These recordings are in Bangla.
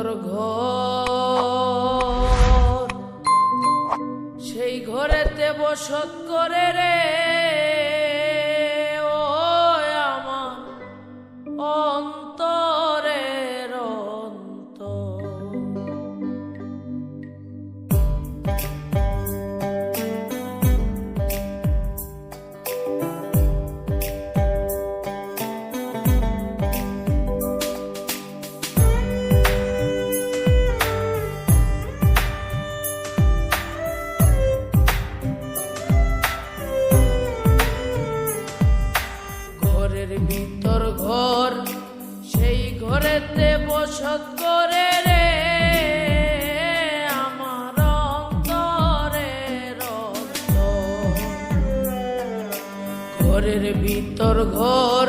তোর ঘর। সেই ঘরেতে বসত করে রে ঘরের ভিতর ঘর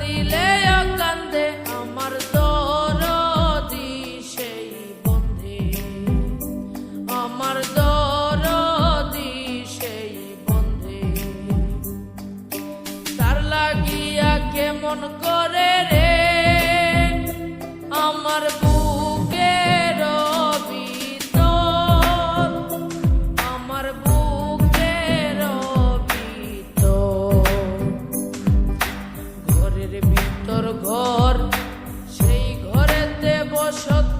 dile সত্য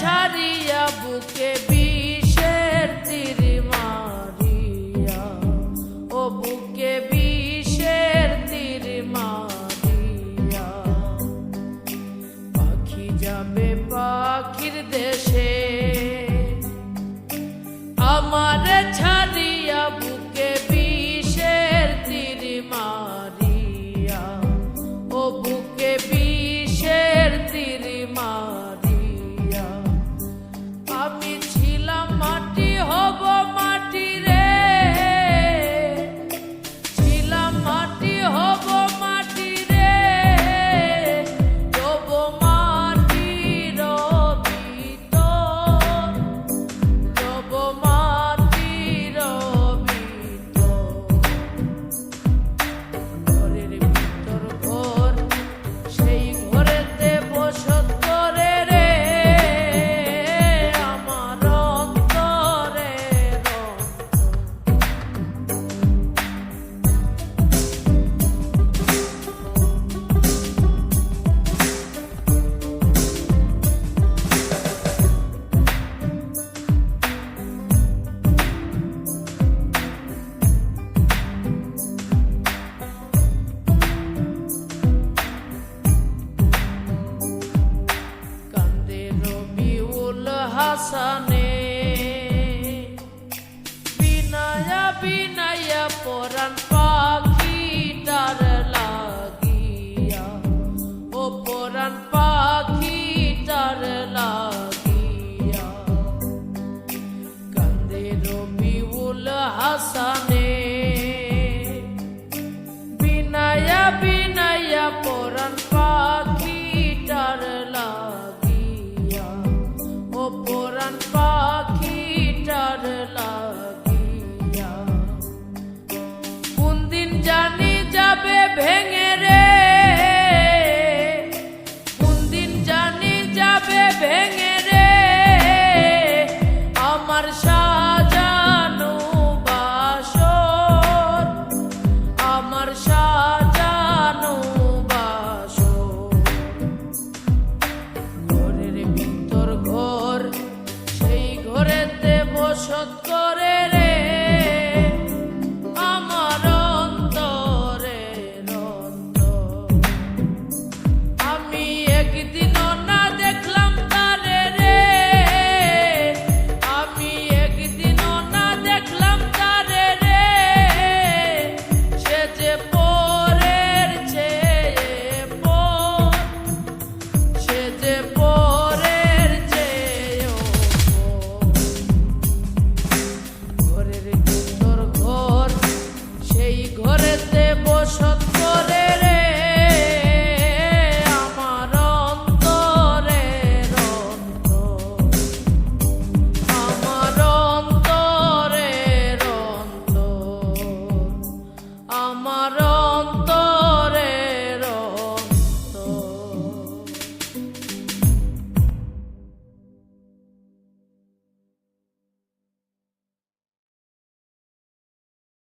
ছাড়িয়া বুকে বিষের তীর মারিয়া, ও বুকে বিষের তীর মারিয়া। পাখি যাবে পাখির দেশে, আমার ছা Yo. çat